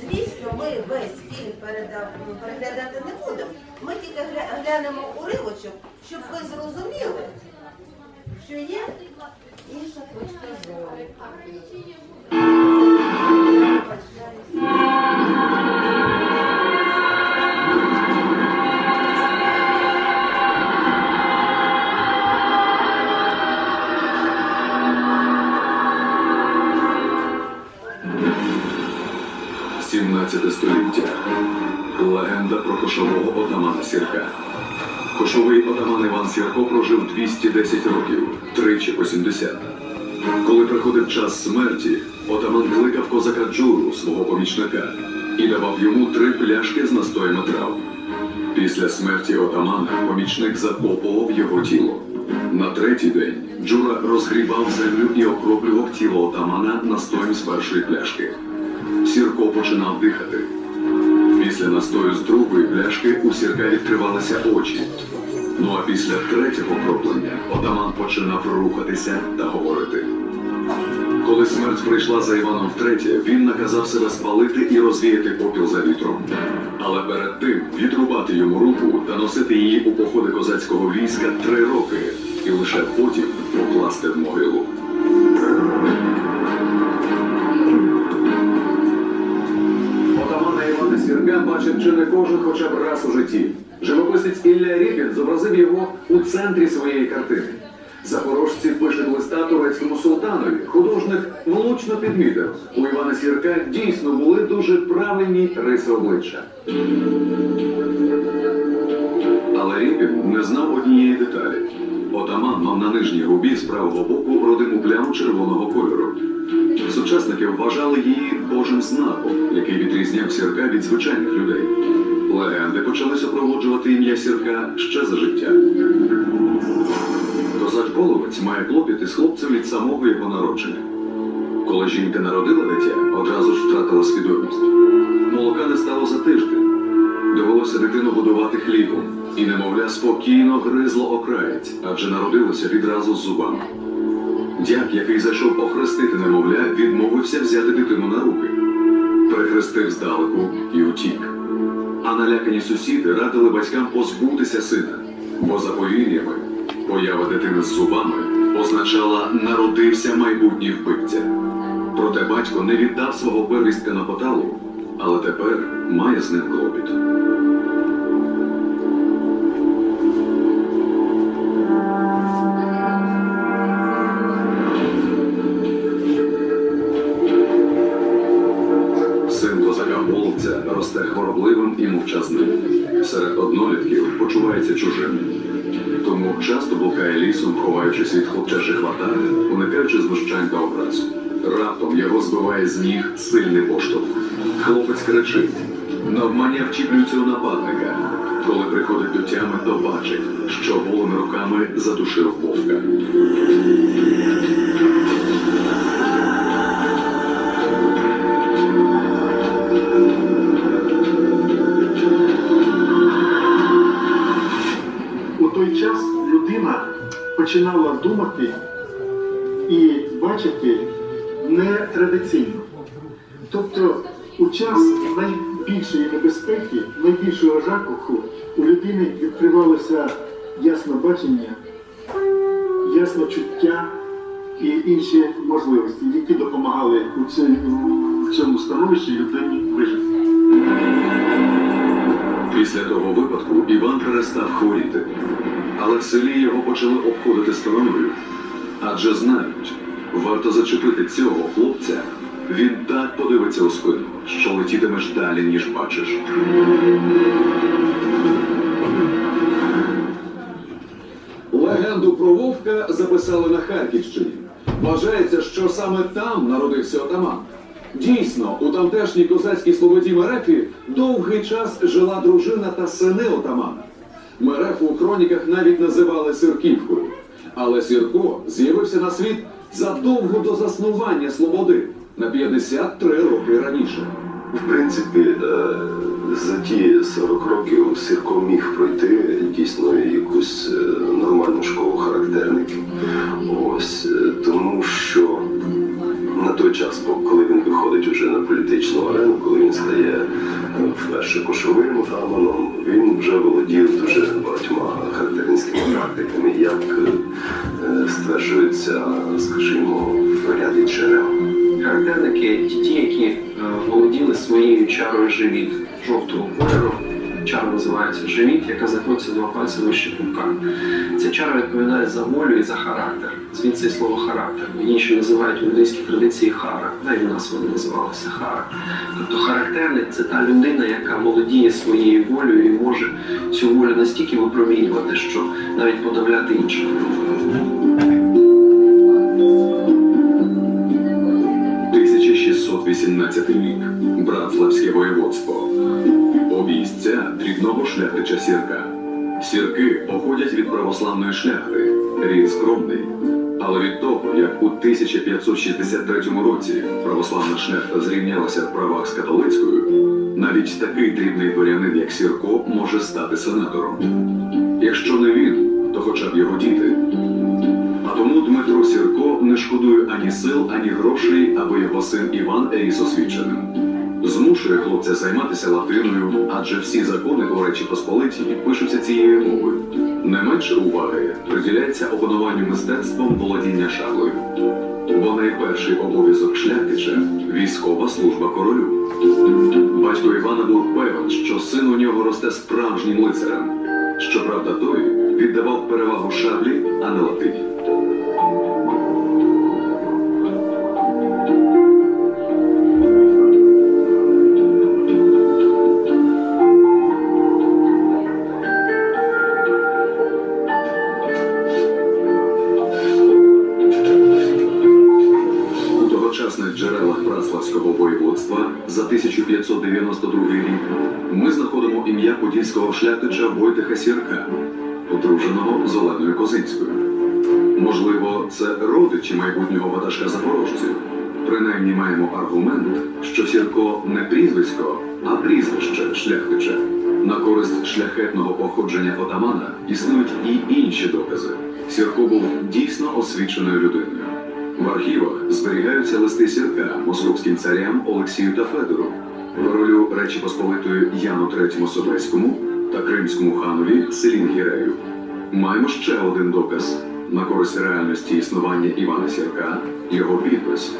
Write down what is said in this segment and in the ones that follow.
Звісно, ми весь фільм переглядати не будемо. Ми тільки гля- глянемо уривочок, щоб ви зрозуміли, що є інша точка зору. – 17 століття. Легенда про кошового отамана Сірка. Кошовий отаман Іван Сірко прожив 210 років, тричі по 70. Коли приходив час смерті, отаман кликав козака Джуру, свого помічника, і давав йому три пляшки з настоями трав. Після смерті отамана помічник закопував його тіло. На третій день Джура розгрібав землю і окроплював тіло отамана настоєм з першої пляшки. Сірко починав дихати. Після настою з другої пляшки у сірка відкривалися очі. Ну а після третього кроплення отаман починав рухатися та говорити. Коли смерть прийшла за Іваном втретє, він наказав себе спалити і розвіяти попіл за вітром. Але перед тим відрубати йому руку та носити її у походи козацького війська три роки, і лише потім покласти в могилу. Бачив чи не кожен хоча б раз у житті. Живописець Ілля Ріпін зобразив його у центрі своєї картини. Запорожці пишуть листа турецькому султанові. Художник влучно підмітив. У Івана Сірка дійсно були дуже правильні риси обличчя. Не знав однієї деталі. Отаман мав на нижній губі з правого боку родиму пляму червоного кольору. Сучасники вважали її Божим знаком, який відрізняв сірка від звичайних людей. Легенди почали супроводжувати ім'я сірка ще за життя. Козак Половець має клопіт із хлопцем від самого його народження. Коли жінка народила дитя, одразу ж втратила свідомість. Молока не стало за тиждень. Довелося дитину годувати хлібом, і немовля спокійно гризло окраєць, адже народилося відразу з зубами. Дяк, який зайшов охрестити немовля, відмовився взяти дитину на руки. Перехрестив здалеку і утік. А налякані сусіди радили батькам позбутися сина, бо за повір'ями поява дитини з зубами означала народився майбутній вбивця. Проте батько не віддав свого первістка на поталу, але тепер має з ним клопіт. Син козака Волця росте хворобливим і мовчазним. Серед однолітків почувається чужим. Тому часто блукає лісом, ховаючись від хлопчачих ватар, уникаючи знущань та образ. Раптом його збиває з ніг сильний поштовх. Хлопець кричить. Навмання вчіплюється у нападника. Коли приходить до тями, то бачить, що голими руками задушив вовка. у той час людина починала думати і бачити нетрадиційно. Тобто у час найбільшої небезпеки, найбільшого жаху у людини відкривалося ясне бачення, ясне чуття і інші можливості, які допомагали у в цьому становищі людині вижити. Після того випадку Іван перестав хворіти, але в селі його почали обходити стороною. Адже знають, варто зачепити цього хлопця, він так подивиться у спину, що летітимеш далі, ніж бачиш. Легенду про Вовка записали на Харківщині. Вважається, що саме там народився отаман. Дійсно, у тамтешній козацькій слободі Мерефі довгий час жила дружина та сини отамана. Мерефу у хроніках навіть називали Сирківкою. Але Сірко з'явився на світ задовго до заснування Слободи на 53 роки раніше. В принципі, е, за ті 40 років Сірко міг пройти дійсно якусь е, нормальну школу характерників. Ось е, тому що на той час, коли він виходить уже на політичну арену, коли він стає вперше кошовим отаманом, він вже володів дуже багатьма характерницькими практиками, як стверджується, скажімо. Характерники ті, які е, володіли своєю чарою живіт жовтого кольору. Чара називається живіт, яка знаходиться два пальці вище пупка. Ця чара відповідає за волю і за характер. Звідси слово характер. Її ще називають в індійській традиції хара, да і в нас вони називалися хара. Тобто характерник це та людина, яка володіє своєю волею і може цю волю настільки випромінювати, що навіть подавляти інших. 1618 рік. Братславське воєводство. Обійстя дрібного шляхтича сірка. Сірки походять від православної шляхти, рід скромний. Але від того, як у 1563 році православна шляхта зрівнялася в правах з католицькою, навіть такий дрібний дворянин, як Сірко, може стати сенатором. Якщо не він, то хоча б його діти. Тому Дмитро Сірко не шкодує ані сил, ані грошей, аби його син Іван ріс освіченим. Змушує хлопця займатися латиною, адже всі закони у Речі Посполитій пишуться цією мовою. Не менше уваги приділяється опануванню мистецтвом володіння шаблею. Бо найперший обов'язок шляхтича військова служба королю. Батько Івана був певен, що син у нього росте справжнім лицарем. Щоправда, той віддавав перевагу шаблі, а не латині. Ватажка запорожців. Принаймні маємо аргумент, що Сірко не прізвисько, а прізвище шляхтича. На користь шляхетного походження отамана існують і інші докази. Сірко був дійсно освіченою людиною. В архівах зберігаються листи Сірка московським царям Олексію та Федору, королю Речі Посполитої Яну III Собеському та кримському ханові Селінгірею. Маємо ще один доказ на користь реальності існування Івана Сірка, його підпис.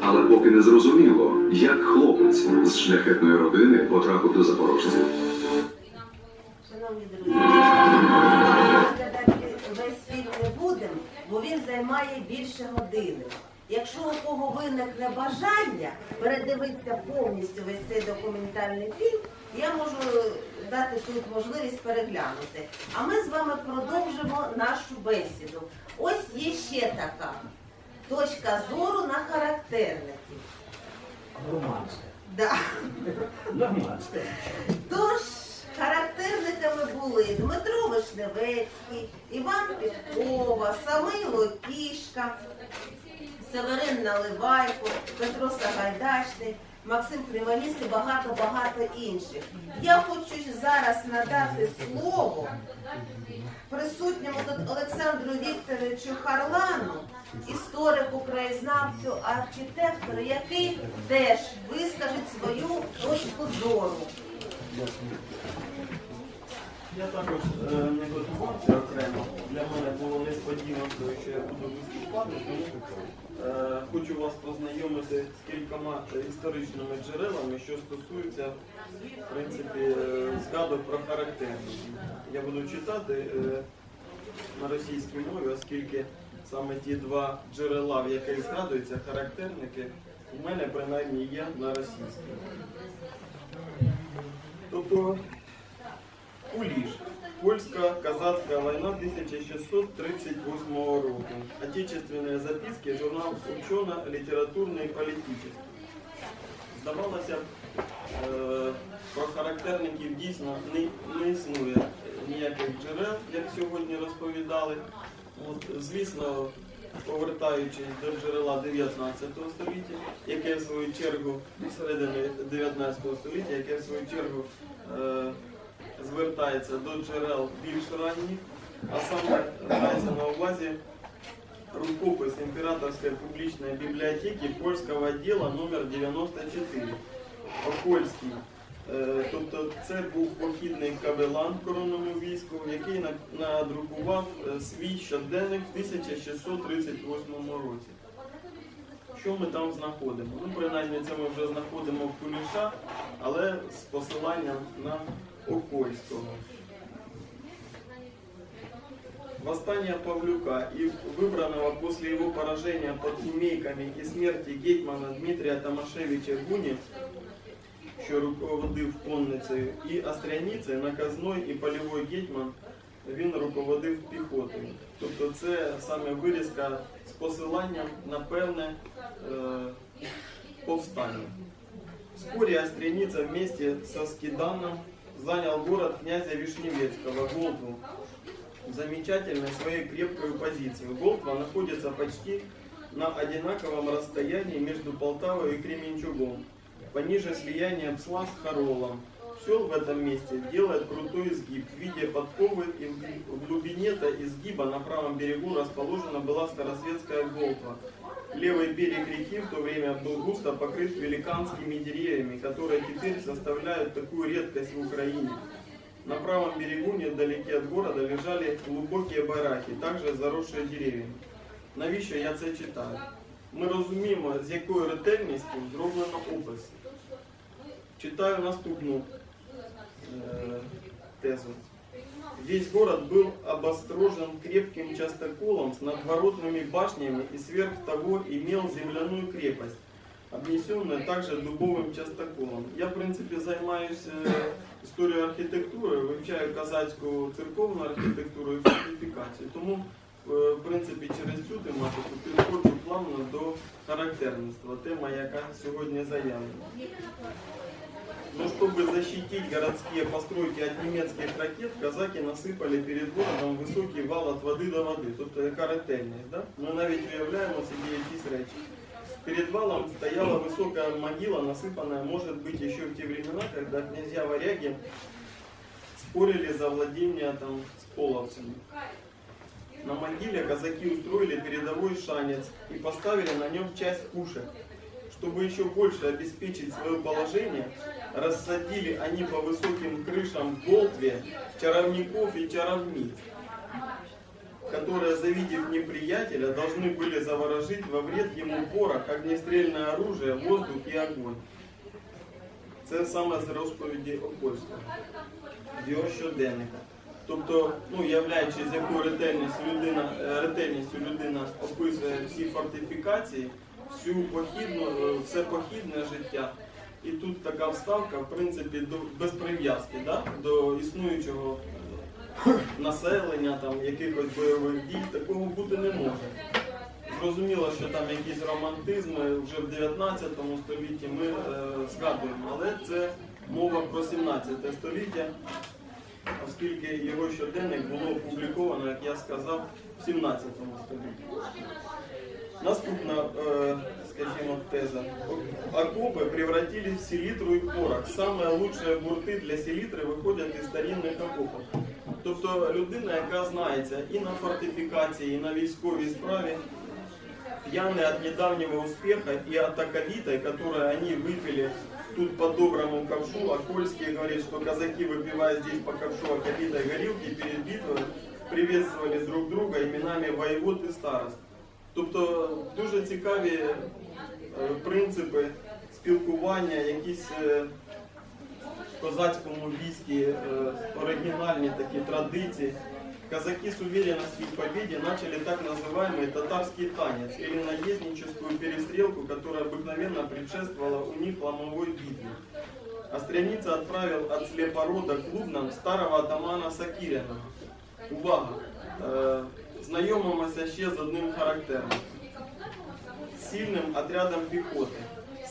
Але поки не зрозуміло, як хлопець з шляхетної родини потрапив до запорожців. Шановні друзі, весь фільм не будемо, бо він займає більше години. Якщо у кого виникне бажання передивитися повністю весь цей документальний фільм, я можу дати тут можливість переглянути. А ми з вами продовжимо нашу бесіду. Ось є ще така точка зору на характерників. Романське. Да. Тож характерниками були Дмитро Вишневецький, Іван Підкова, Самило Кішка, Северин Наливайко, Петро Сагайдачний, Максим Кривоніс і багато-багато інших. Я хочу зараз надати слово присутньому тут Олександру Вікторовичу Харлану, історику, краєзнавцю, архітектору, який теж вискажить свою точку зору. Я також е, не готувався окремо. Для мене було несподіванкою, що я буду виступати, тому е, хочу вас познайомити з кількома історичними джерелами, що стосуються в принципі, е, згадок про характерників. Я буду читати е, на російській мові, оскільки саме ті два джерела, в яких згадуються характерники, у мене принаймні є на російській. Тобто Уліж. Польсько-казацька війна 1638 року. Отечественные записки, журнал учено-літературний політичний. Здавалося, е, про характерників дійсно не, не існує ніяких джерел, як сьогодні розповідали. От, звісно, повертаючись до джерела 19 століття, яке в свою чергу середини 19 століття, яке в свою чергу е, звертається до джерел більш ранніх, а саме мається на увазі рукопис Императорской публичной библиотеки польського отдела номер 94. Окольський. Е, Тобто це був похідний кавелан в коронному війську, який надрукував е, свій щоденник в 1638 році. Що ми там знаходимо? Ну, принаймні, це ми вже знаходимо в Куліша, але з посиланням на Окольського. Восстание Павлюка и выбранного после его поражения под Умейками и смерти гетьмана Дмитрия Томашевича Гуни, що руководив конницею, і Остряницей, наказной і польовий гетьман, він руководив піхотою. Тобто це саме вирізка з посиланням на певне е, повстання. Вскоре Остряница вместе со Скиданом занял город князя Вишневецкого, Голтву, замечательной своей крепкой позицией. Голтва находится почти на одинаковом расстоянии между Полтавой и Кременчугом, пониже слияния Псла с Харолом. Сел в этом месте делает крутой изгиб. В виде подковы и в глубине-то изгиба на правом берегу расположена была Старосветская Голтва. Левый берег реки в то время был густо покрыт великанскими деревьями, которые теперь составляют такую редкость в Украине. На правом берегу, недалеке от города, лежали глубокие бараки, также заросшие деревьями. Навіщо я це читаю? Ми розуміємо, з якою ретельністю зроблено опис. Читаю наступну е, тезу. Весь город был обострожен крепким частоколом с надворотными башнями и сверх того имел земляную крепость, обнесенную также дубовым частоколом. Я, в принципі, займаюся історією архітектури, вивчаю казацьку церковну архітектуру і фортифікацію. Тому, е, в принципі, через цю тематику підходжу плавно до характерництва, тема, яка сьогодні заявлена. Но чтобы защитить городские постройки от немецких ракет, казаки насыпали перед городом високий вал от води до води. Тобто яка ретельність, да? Ми навіть уявляємо собі якісь речі. Перед валом стояла высокая могила, насыпанная, может быть, еще в те времена, когда князья варяги спорили за владение там с половцами. На могиле казаки устроили передовой шанец и поставили на нем часть пушек. Чтобы еще больше обеспечить свое положение, рассадили они по высоким крышам в Голтве чаровников и чаровниц, которые, завидев неприятеля, должны были заворожить во вред ему порох, огнестрельное оружие, воздух и огонь. Це саме з розповіді Окольського, з його щоденника. Тобто, ну, являючи з якою ретельністю людина, е, ретельністю людина описує всі фортифікації, Всю похідну, е, все похідне життя. І тут така вставка, в принципі, до, без прив'язки да? до існуючого населення, там, якихось бойових дій, такого бути не може. Зрозуміло, що там якісь романтизми вже в 19 столітті ми е, згадуємо, але це мова про 17 століття, оскільки його щоденник було опубліковано, як я сказав, в 17 столітті. Наступна, э, скажімо, теза. Окопы превратились в селитру и порох. Самые лучшие бурти для селітри виходять із старинних окопів. Тобто людина, яка знається і на фортифікації, і на військовій справі, пьяные от недавнего успеха и от акалитой, которые они выпили тут по доброму ковшу, а Кольский говорит, что казаки, выпивая здесь по ковшу акалитой горилки перед битвой, приветствовали друг друга именами воевод и старост. Тобто дуже цікаві е, принципи спілкування, якісь е, в козацькому війські е, оригінальні такі традиції. Казаки с уверенностью в победе начали так называемый татарский танец или наездническую перестрелку, которая обыкновенно предшествовала у них ломовой битве. Остряница отправил от слепорода к старого атамана Сакирина. Увага! Е, знайомимося ще з одним характером. Сильным отрядом пехоты.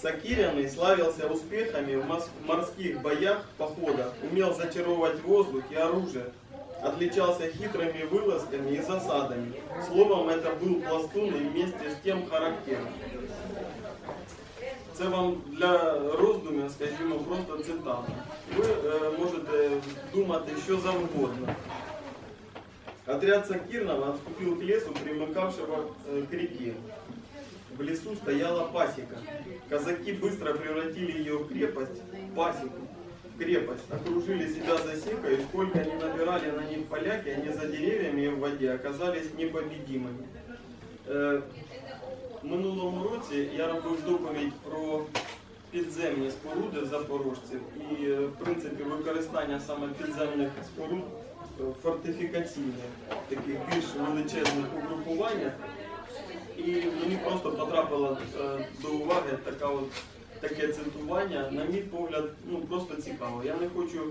Сакиряный славился успехами в морских боях, походах, умел зачаровывать воздух и оружие, отличался хитрыми вылазками и засадами. Словом, это был пластун и вместе с тем характером. Це вам для роздумів, скажімо, просто цитата. Ви е, можете думати що завгодно. Отряд Сакирного отступил к лесу, примыкавшего э, к реке. В лесу стояла пасека. Казаки быстро превратили ее в крепость, пасеку, в крепость, окружили себя засекой, и сколько они набирали на них поляки, они за деревьями и в воде оказались непобедимыми. Е, в минулому році я робив доповідь про підземні споруди запорожців і, е, в принципі, використання саме підземних споруд е, фортифікаційних, таких більш величезних угрупуваннях. І мені просто потрапило е, до уваги така от, Таке цитування, на мій погляд, ну просто цікаво. Я не хочу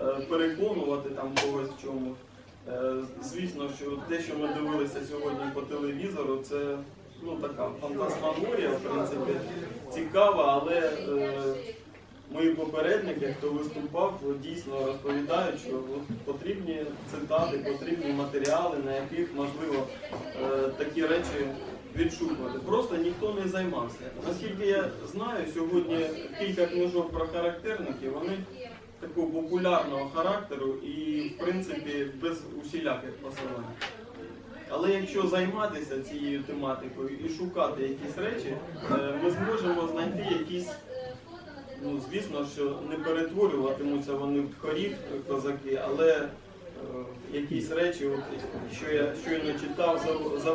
е, переконувати там когось в чомусь. Е, Звісно, що те, що ми дивилися сьогодні по телевізору, це ну така фантасмагорія, в принципі, цікава, але е, мої попередники, хто виступав, дійсно розповідають, що потрібні цитати, потрібні матеріали, на яких можливо е, такі речі відшукувати. Просто ніхто не займався. Наскільки я знаю, сьогодні кілька книжок про характерників, вони такого популярного характеру і, в принципі, без усіляких посилань. Але якщо займатися цією тематикою і шукати якісь речі, е, ми зможемо знайти якісь, ну звісно, що не перетворюватимуться вони в хорів козаки, але якісь речі, от, що я щойно читав за, за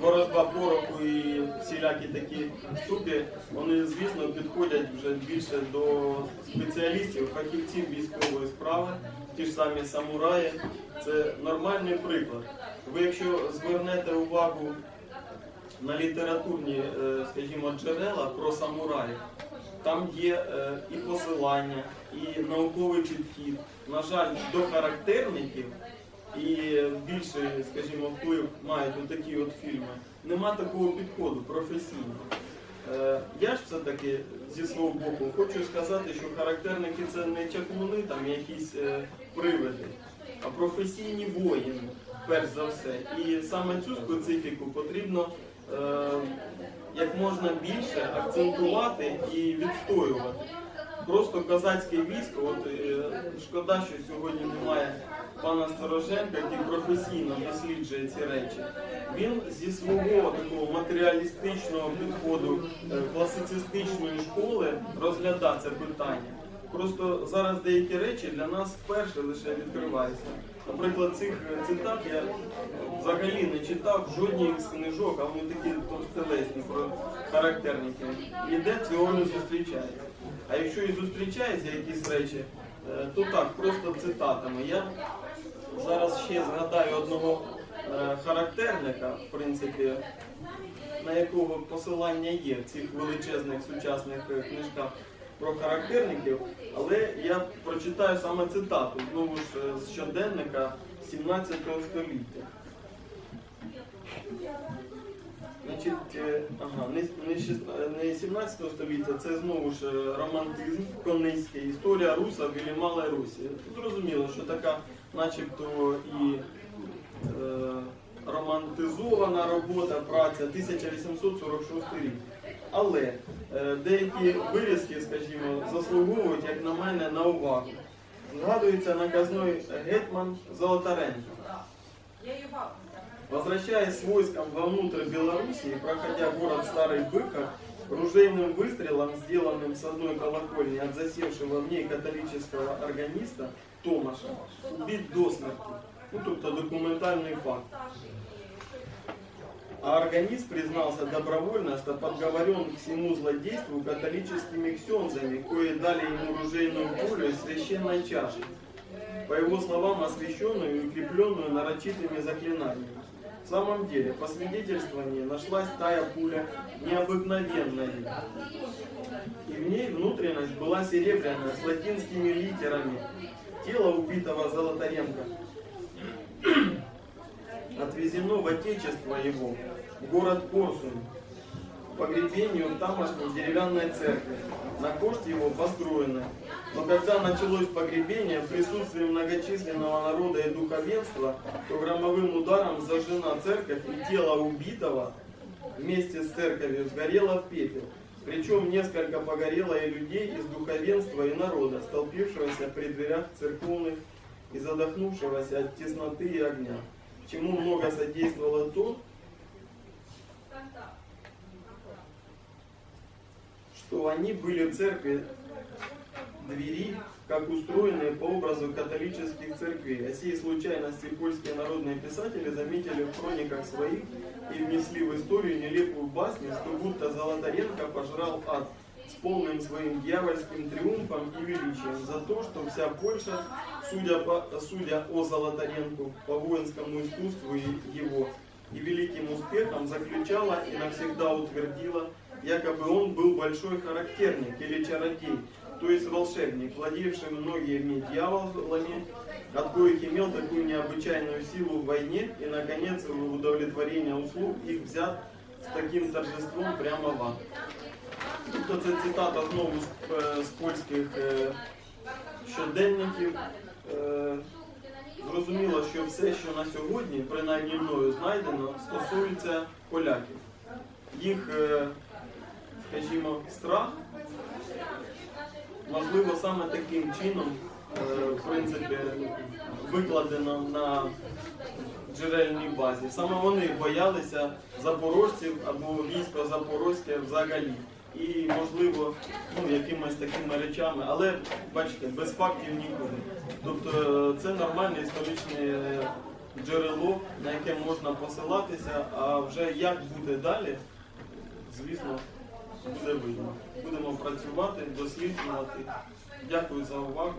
ворожба пороху і всілякі такі штуки, вони, звісно, підходять вже більше до спеціалістів, фахівців військової справи, ті ж самі самураї. Це нормальний приклад. Ви якщо звернете увагу на літературні, е, скажімо, джерела про самураїв, там є е, і посилання, і науковий підхід. На жаль, до характерників і більший, скажімо, вплив мають отакі от фільми. Нема такого підходу професійного. Е, Я ж все-таки зі свого боку хочу сказати, що характерники це не чаклуни, там якісь е, привиди, а професійні воїни, перш за все. І саме цю специфіку потрібно е, як можна більше акцентувати і відстоювати. Просто козацьке військо, от е, шкода, що сьогодні немає пана Стороженка, який професійно досліджує ці речі. Він зі свого такого матеріалістичного підходу, е, класицистичної школи розглядає це питання. Просто зараз деякі речі для нас вперше лише відкриваються. Наприклад, цих е, цитат я взагалі не читав жодній з книжок, а вони такі товстелесні про характерників. Ніде цього не зустрічається. А якщо і зустрічаються якісь речі, е, то так, просто цитатами. Я зараз ще згадаю одного е, характерника, в принципі, на якого посилання є в цих величезних сучасних е, книжках про характерників, але я прочитаю саме цитату, знову ж з щоденника 17 століття. Значить, е, ага, не, не, шіст- не 17 століття, це знову ж е, романтизм конейський, історія Руса в Малої Русі. Зрозуміло, що така начебто і е, романтизована робота, праця 1846 рік. Але е, деякі вирізки, скажімо, заслуговують, як на мене, на увагу. Згадується наказной гетьман Золотаренко. Возвращаясь с войском вовнутрь Белоруссии, проходя город Старый Быков, ружейным выстрелом, сделанным с одной колокольни от засевшего в ней католического органиста Томаша, убит до смерти. Ну, тобто документальный факт. А органист признался добровольно, что подговорен к всему злодейству католическими ксензами, кое дали ему ружейную пулю из священной чаши, по его словам, освященную и укрепленную нарочитыми заклинаниями. В самом деле, по свидетельствованию нашлась тая пуля необыкновенная, и в ней внутренность была серебряная с латинскими литерами. Тело убитого Золотаренко. Отвезено в отечество его, в город Корсунь, погребению в тамошней деревянной церкви. На кошт его построены. Но когда началось погребение в присутствии многочисленного народа и духовенства, то громовым ударом зажжена церковь и тело убитого вместе с церковью сгорело в пепел. Причем несколько погорело и людей из духовенства и народа, столпившегося при дверях церковных и задохнувшегося от тесноты и огня. чему много содействовало то, что они были в церкви двери, как устроенные по образу католических церквей. О сей случайности польские народные писатели заметили в хрониках своих и внесли в историю нелепую басню, что будто Золотаренко пожрал ад с полным своим дьявольским триумфом и величием за то, что вся Польша, судя, по, судя о Золотаренку по воинскому искусству и его и великим успехом, заключала и навсегда утвердила, якобы он был большой характерник или чародей, то есть волшебник, владевший многими дьяволами, от коих имел такую необычайную силу в войне и, наконец, в удовлетворение услуг их взят с таким торжеством прямо в ад. Тобто це цитата знову з, е, з польських е, щоденників. Е, Зрозуміло, що все, що на сьогодні, принаймні мною знайдено, стосується поляків. Їх, е, скажімо, страх, можливо, саме таким чином, е, в принципі, викладено на джерельній базі. Саме вони боялися запорожців або військо запорозьке взагалі. І, можливо, ну, якимись такими речами, але бачите, без фактів нікуди. Тобто е, це нормальне історичне джерело, на яке можна посилатися, а вже як буде далі, звісно, буде видно. Будемо працювати, досліджувати. Дякую за увагу.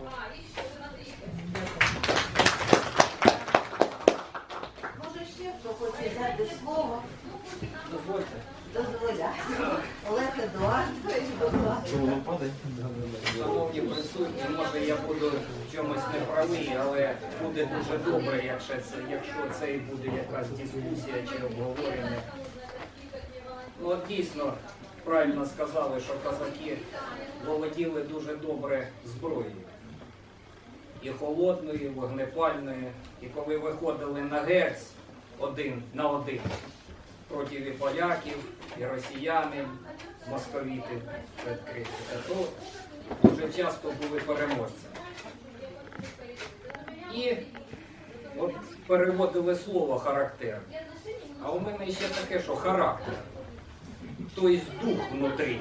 Може ще хто хоче взяти слово? Дозвольте. Дозволяю. Олег Едуардович, будь ласка. Шановні присутні, може я буду в чомусь неправий, але буде дуже добре, якщо це, якщо це і буде якась дискусія чи обговорення. Ну от дійсно правильно сказали, що козаки володіли дуже добре зброєю. І холодною, і вогнепальною. І коли виходили на герць один на один проти і поляків, і росіяни, московіти відкриті, то дуже часто були переможцями. І от переводили слово характер. А у мене ще таке, що характер. Тобто дух внутрі.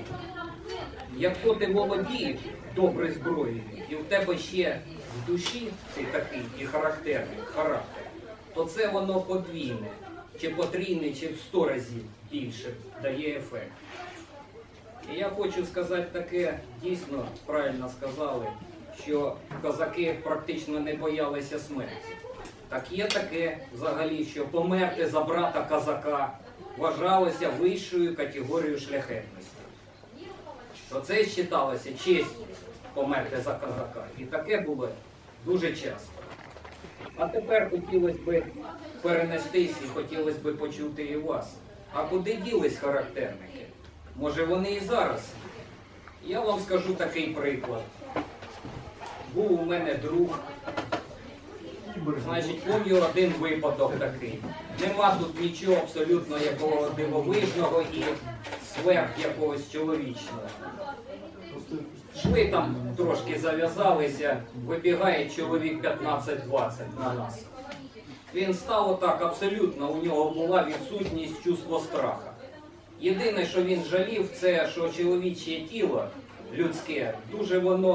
Якщо ти володієш доброю зброєю, і в тебе ще в душі ти такий і характерний характер, то це воно подвійне, чи потрійне, чи в сто разів більше дає ефект. І я хочу сказати таке, дійсно правильно сказали, що козаки практично не боялися смерті. Так є таке взагалі, що померти за брата козака вважалося вищою категорією шляхетності. То це вважалося честю померти за козака. І таке було дуже часто. А тепер хотілося б перенестись і хотілося б почути і вас. А куди ділись характерники? Може вони і зараз? Я вам скажу такий приклад. Був у мене друг. Значить, помню один випадок такий. Нема тут нічого абсолютно якого дивовижного і сверх якогось чоловічного. Шли там трошки зав'язалися, вибігає чоловік 15-20 на нас. Він став отак абсолютно, у нього була відсутність чувства страха. Єдине, що він жалів, це що чоловіче тіло людське, дуже воно